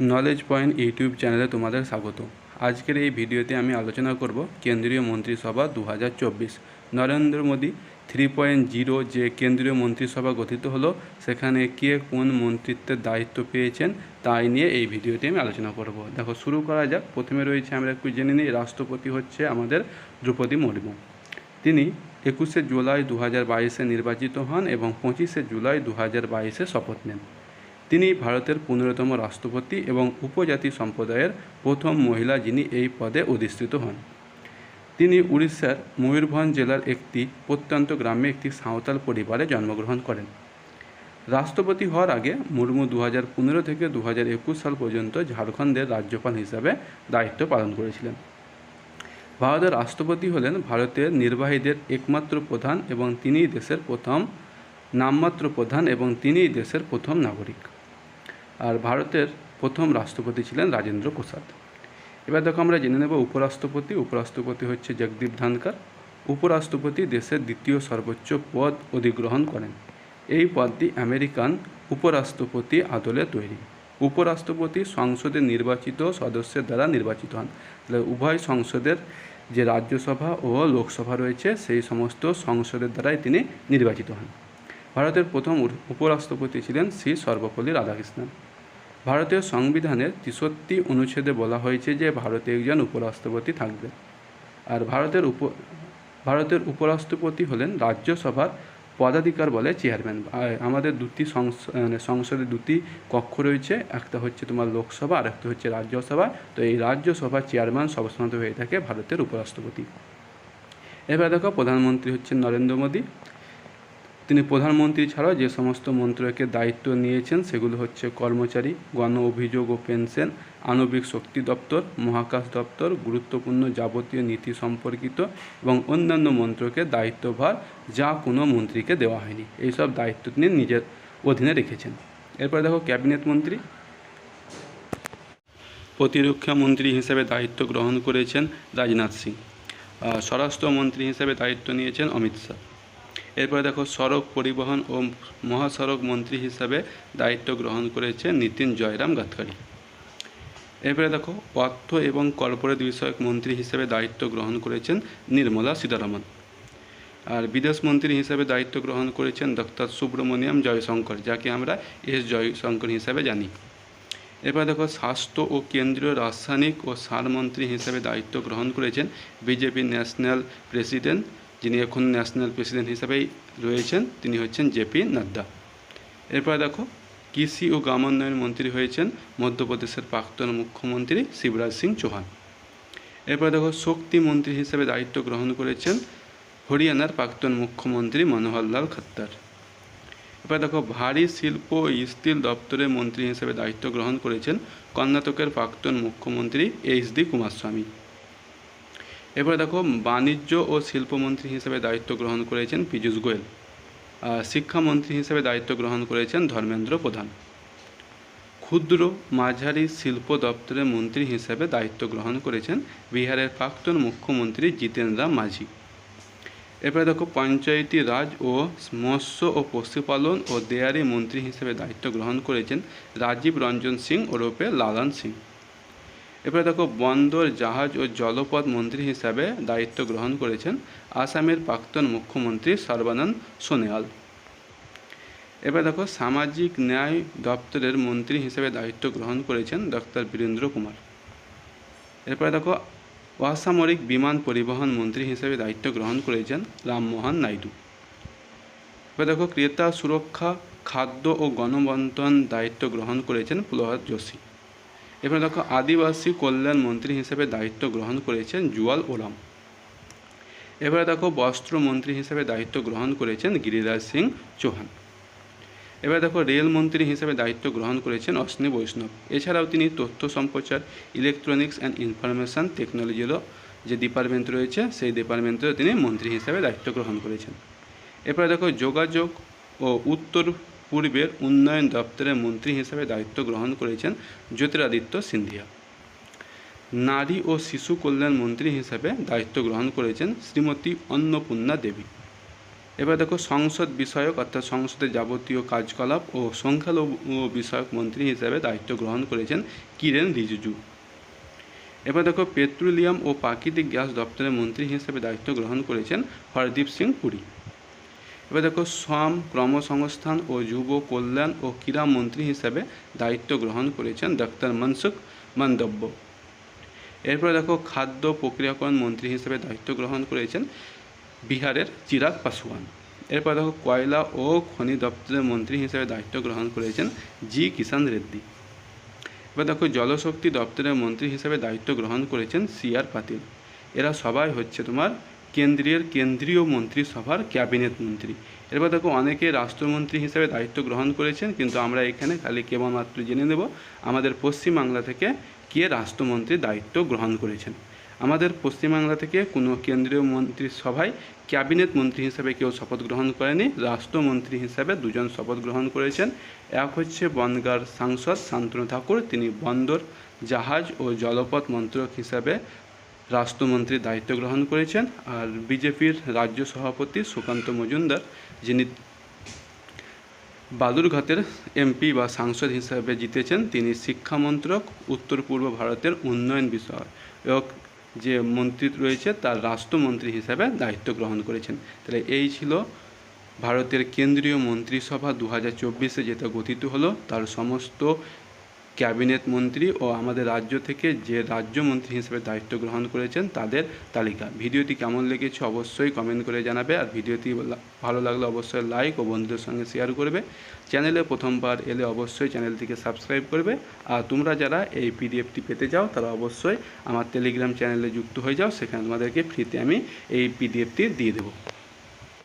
Knowledge point YouTube চ্যানেলে তোমাদের স্বাগত। আজকের এই ভিডিওতে আমি আলোচনা করব কেন্দ্রীয় মন্ত্রিসভা দু হাজার চব্বিশ। Narendra Modi three point zero যে কেন্দ্রীয় মন্ত্রিসভা গঠিত হলো, সেখানে কে কোন মন্ত্রিত্বের দায়িত্ব পেয়েছেন তাই নিয়ে এই ভিডিওতে আমি আলোচনা করব। দেখো, শুরু করা যাক। প্রথমে রয়েছে আমরা একটু জেনে নিই, রাষ্ট্রপতি হচ্ছে আমাদের দ্রৌপদী মুর্মু। তিনি একুশে জুলাই দু হাজার নির্বাচিত হন এবং পঁচিশে জুলাই দু হাজার শপথ নেন। তিনি ভারতের পনেরোতম রাষ্ট্রপতি এবং উপজাতি সম্প্রদায়ের প্রথম মহিলা যিনি এই পদে অধিষ্ঠিত হন। তিনি উড়িষ্যার ময়ূরভঞ্জ জেলার একটি প্রত্যন্ত গ্রামে একটি সাঁওতাল পরিবারে জন্মগ্রহণ করেন। রাষ্ট্রপতি হওয়ার আগে মুর্মু দু হাজার পনেরো থেকে দু একুশ সাল পর্যন্ত ঝাড়খণ্ডের রাজ্যপাল হিসাবে দায়িত্ব পালন করেছিলেন। ভারতের রাষ্ট্রপতি হলেন ভারতের নির্বাহীদের একমাত্র প্রধান এবং তিনিই দেশের প্রথম, নামমাত্র প্রধান এবং তিনিই দেশের প্রথম নাগরিক। আর ভারতের প্রথম রাষ্ট্রপতি ছিলেন রাজেন্দ্র প্রসাদ। এবার দেখো আমরা জেনে নেব উপরাষ্ট্রপতি। উপরাষ্ট্রপতি হচ্ছে জগদীপ ধানকার উপরাষ্ট্রপতি দেশের দ্বিতীয় সর্বোচ্চ পদ অধিগ্রহণ করেন। এই পদটি আমেরিকান উপরাষ্ট্রপতি আদলে তৈরি। উপরাষ্ট্রপতি সংসদে নির্বাচিত সদস্যের দ্বারা নির্বাচিত হন। তাহলে উভয় সংসদের যে রাজ্যসভা ও লোকসভা রয়েছে, সেই সমস্ত সংসদের দ্বারাই তিনি নির্বাচিত হন। ভারতের প্রথম উপরাষ্ট্রপতি ছিলেন শ্রী সর্বপল্লী রাধাকৃষ্ণন। ভারতীয় সংবিধানের তেষট্টি অনুচ্ছেদে বলা হয়েছে যে ভারতে একজন উপরাষ্ট্রপতি থাকবে। আর ভারতের উপ, ভারতের উপরাষ্ট্রপতি হলেন রাজ্যসভার পদাধিকার বলে চেয়ারম্যান। আমাদের দুটি মানে সংসদে দুটি কক্ষ রয়েছে, একটা হচ্ছে তোমার লোকসভা, আর একটা হচ্ছে রাজ্যসভা। তো এই রাজ্যসভার চেয়ারম্যান সবসময় হয়ে থাকে ভারতের উপরাষ্ট্রপতি। এবার দেখো প্রধানমন্ত্রী হচ্ছেন নরেন্দ্র মোদী। তিনি প্রধানমন্ত্রী ছাড়াও যে সমস্ত মন্ত্রকের দায়িত্ব নিয়েছেন, সেগুলো হচ্ছে কর্মচারী, গণ অভিযোগ ও পেনশন, আণবিক শক্তি দপ্তর, মহাকাশ দপ্তর, গুরুত্বপূর্ণ যাবতীয় নীতি সম্পর্কিত এবং অন্যান্য মন্ত্রকের দায়িত্বভার, যা কোনো মন্ত্রীকে দেওয়া হয়নি। এইসব দায়িত্ব তিনি নিজের অধীনে রেখেছেন। এরপরে দেখো, ক্যাবিনেট মন্ত্রী। প্রতিরক্ষা মন্ত্রী হিসেবে দায়িত্ব গ্রহণ করেছেন রাজনাথ সিং। স্বরাষ্ট্রমন্ত্রী হিসেবে দায়িত্ব নিয়েছেন অমিত শাহ। এরপরে দেখো, সড়ক পরিবহন ও মহাসড়ক মন্ত্রী হিসাবে দায়িত্ব গ্রহণ করেছেন নীতিন জয়রাম গাডকারি। এরপরে দেখো, অর্থ এবং কর্পোরেট বিষয়ক মন্ত্রী হিসেবে দায়িত্ব গ্রহণ করেছেন নির্মলা সীতারামন। আর বিদেশ মন্ত্রী হিসেবে দায়িত্ব গ্রহণ করেছেন ডক্টর সুব্রমণিয়াম জয়শঙ্কর, যাকে আমরা এস জয়শঙ্কর হিসাবে জানি। এরপর দেখো, স্বাস্থ্য ও কেন্দ্রীয় রাসায়নিক ও সার মন্ত্রী হিসেবে দায়িত্ব গ্রহণ করেছেন বিজেপি ন্যাশনাল প্রেসিডেন্ট যিনি এখন ন্যাশনাল প্রেসিডেন্ট হিসেবেই রয়েছেন, তিনি হচ্ছেন জেপি নাড্ডা। এরপর দেখো, কৃষি ও গ্রামোন্নয়ন মন্ত্রী হয়েছেন মধ্যপ্রদেশের প্রাক্তন মুখ্যমন্ত্রী শিবরাজ সিং চৌহান। এরপর দেখো, শক্তি মন্ত্রী হিসেবে দায়িত্ব গ্রহণ করেছেন হরিয়ানার প্রাক্তন মুখ্যমন্ত্রী মনোহরলাল খত্তার এবার দেখো, ভারী শিল্প ও স্টিল দপ্তরের মন্ত্রী হিসেবে দায়িত্ব গ্রহণ করেছেন কর্ণাটকের প্রাক্তন মুখ্যমন্ত্রী এইচ ডি কুমারস্বামী। এবার দেখো, বাণিজ্য ও শিল্পমন্ত্রী হিসেবে দায়িত্ব গ্রহণ করেছেন পীযূষ গোয়েল। শিক্ষামন্ত্রী হিসেবে দায়িত্ব গ্রহণ করেছেন ধর্মেন্দ্র প্রধান। ক্ষুদ্র মাঝারি শিল্প দপ্তরের মন্ত্রী হিসেবে দায়িত্ব গ্রহণ করেছেন বিহারের প্রাক্তন মুখ্যমন্ত্রী জিতেন রাম মাঝি। এরপরে দেখো, পঞ্চায়েতি রাজ ও মৎস্য ও পশুপালন ও ডেয়ারি মন্ত্রী হিসেবে দায়িত্ব গ্রহণ করেছেন রাজীব রঞ্জন সিং ওরফে লালান সিং। এরপরে দেখো, বন্দর, জাহাজ ও জলপথ মন্ত্রী হিসাবে দায়িত্ব গ্রহণ করেছেন আসামের প্রাক্তন মুখ্যমন্ত্রী সর্বানন্দ সোনোয়াল। এবার দেখো, সামাজিক ন্যায় দপ্তরের মন্ত্রী হিসেবে দায়িত্ব গ্রহণ করেছেন ডক্টর বীরেন্দ্র কুমার। এরপরে দেখো, অসামরিক বিমান পরিবহন মন্ত্রী হিসেবে দায়িত্ব গ্রহণ করেছেন রামমোহন নাইডু। এবার দেখো, ক্রেতা সুরক্ষা, খাদ্য ও গণবন্টন দায়িত্ব গ্রহণ করেছেন প্রহ্লাদ যোশী। এবার দেখো, আদিবাসী কল্যাণ মন্ত্রী হিসেবে দায়িত্ব গ্রহণ করেছেন জুয়াল ওরাম। এবারে দেখো, বস্ত্র মন্ত্রী হিসেবে দায়িত্ব গ্রহণ করেছেন গিরিরাজ সিং চৌহান। এবার দেখো রেলমন্ত্রী হিসেবে দায়িত্ব গ্রহণ করেছেন অশ্বিনী বৈষ্ণব। এছাড়াও তিনি তথ্য সম্প্রচার ইলেকট্রনিক্স অ্যান্ড ইনফরমেশন টেকনোলজিরও যে ডিপার্টমেন্ট রয়েছে, সেই ডিপার্টমেন্টেও তিনি মন্ত্রী হিসেবে দায়িত্ব গ্রহণ করেছেন। এরপরে দেখো, যোগাযোগ ও উত্তর পূর্বের উন্নয়ন দপ্তরের মন্ত্রী হিসেবে দায়িত্ব গ্রহণ করেছেন জ্যোতিরাদিত্য সিন্ধিয়া। নারী ও শিশু কল্যাণ মন্ত্রী হিসেবে দায়িত্ব গ্রহণ করেছেন শ্রীমতী অন্নপূর্ণা দেবী। এবার দেখো সংসদ বিষয়ক অর্থাৎ সংসদের যাবতীয় কার্যকলাপ ও সংখ্যালঘু বিষয়ক মন্ত্রী হিসেবে দায়িত্ব গ্রহণ করেছেন কিরেন রিজিজু। এবার দেখো পেট্রোলিয়াম ও প্রাকৃতিক গ্যাস দপ্তরের মন্ত্রী হিসেবে দায়িত্ব গ্রহণ করেছেন হরদীপ সিং পুরী। এবার দেখো শ্রম কর্মসংস্থান ও যুব কল্যাণ ও ক্রীড়া মন্ত্রী হিসেবে দায়িত্ব গ্রহণ করেছেন ডাক্তার মনসুখ মন্দব্য। এরপরে দেখো খাদ্য প্রক্রিয়াকরণ মন্ত্রী হিসেবে দায়িত্ব গ্রহণ করেছেন বিহারের চিরাগ পাসওয়ান এরপর দেখো কয়লা ও খনি দপ্তরের মন্ত্রী হিসেবে দায়িত্ব গ্রহণ করেছেন জি কিষান রেড্ডি। এবার দেখো জলশক্তি দপ্তরের মন্ত্রী হিসেবে দায়িত্ব গ্রহণ করেছেন সি আর পাতিল। এরা সবাই হচ্ছে তোমার কেন্দ্রীয় কেন্দ্রীয় মন্ত্রিসভার ক্যাবিনেট মন্ত্রী। এরপর দেখো, অনেকে রাষ্ট্রমন্ত্রী হিসেবে দায়িত্ব গ্রহণ করেছেন, কিন্তু আমরা এখানে খালি কেবলমাত্র জেনে নেব আমাদের পশ্চিমবাংলা থেকে কে রাষ্ট্রমন্ত্রীর দায়িত্ব গ্রহণ করেছেন। আমাদের পশ্চিমবাংলা থেকে কোনো কেন্দ্রীয় মন্ত্রিসভায় ক্যাবিনেট মন্ত্রী হিসেবে কেউ শপথ গ্রহণ করেনি, রাষ্ট্রমন্ত্রী হিসেবে দুজন শপথ গ্রহণ করেছেন। এক হচ্ছে বনগাঁর সাংসদ শান্তনু ঠাকুর, তিনি বন্দর, জাহাজ ও জলপথ মন্ত্রক হিসাবে রাষ্ট্রমন্ত্রীর দায়িত্ব গ্রহণ করেছেন আর বিজেপির রাজ্য সভাপতি সুকান্ত মজুমদার, যিনি বালুরঘাটের এমপি বা সাংসদ হিসাবে জিতেছেন, তিনি শিক্ষামন্ত্রক উত্তর পূর্ব ভারতের উন্নয়ন বিষয়ক যে মন্ত্রী রয়েছে, তার রাষ্ট্রমন্ত্রী হিসাবে দায়িত্ব গ্রহণ করেছেন। তাহলে এই ছিল ভারতের কেন্দ্রীয় মন্ত্রিসভা দু হাজার চব্বিশে যেটা গঠিত হলো, তার সমস্ত ক্যাবিনেট মন্ত্রী ও আমাদের রাজ্য থেকে যে রাজ্যমন্ত্রী হিসেবে দায়িত্ব গ্রহণ করেছেন তাদের তালিকা। ভিডিওটি কেমন লেগেছে অবশ্যই কমেন্ট করে জানাবে আর ভিডিওটি ভালো লাগলে অবশ্যই লাইক ও বন্ধুদের সঙ্গে শেয়ার করবে। চ্যানেলে প্রথমবার এলে অবশ্যই চ্যানেলটিকে সাবস্ক্রাইব করবে। আর তোমরা যারা এই পিডিএফটি পেতে চাও, তারা অবশ্যই আমার টেলিগ্রাম চ্যানেলে যুক্ত হয়ে যাও। সেখানে তোমাদেরকে ফ্রিতে আমি এই পিডিএফটি দিয়ে দেবো।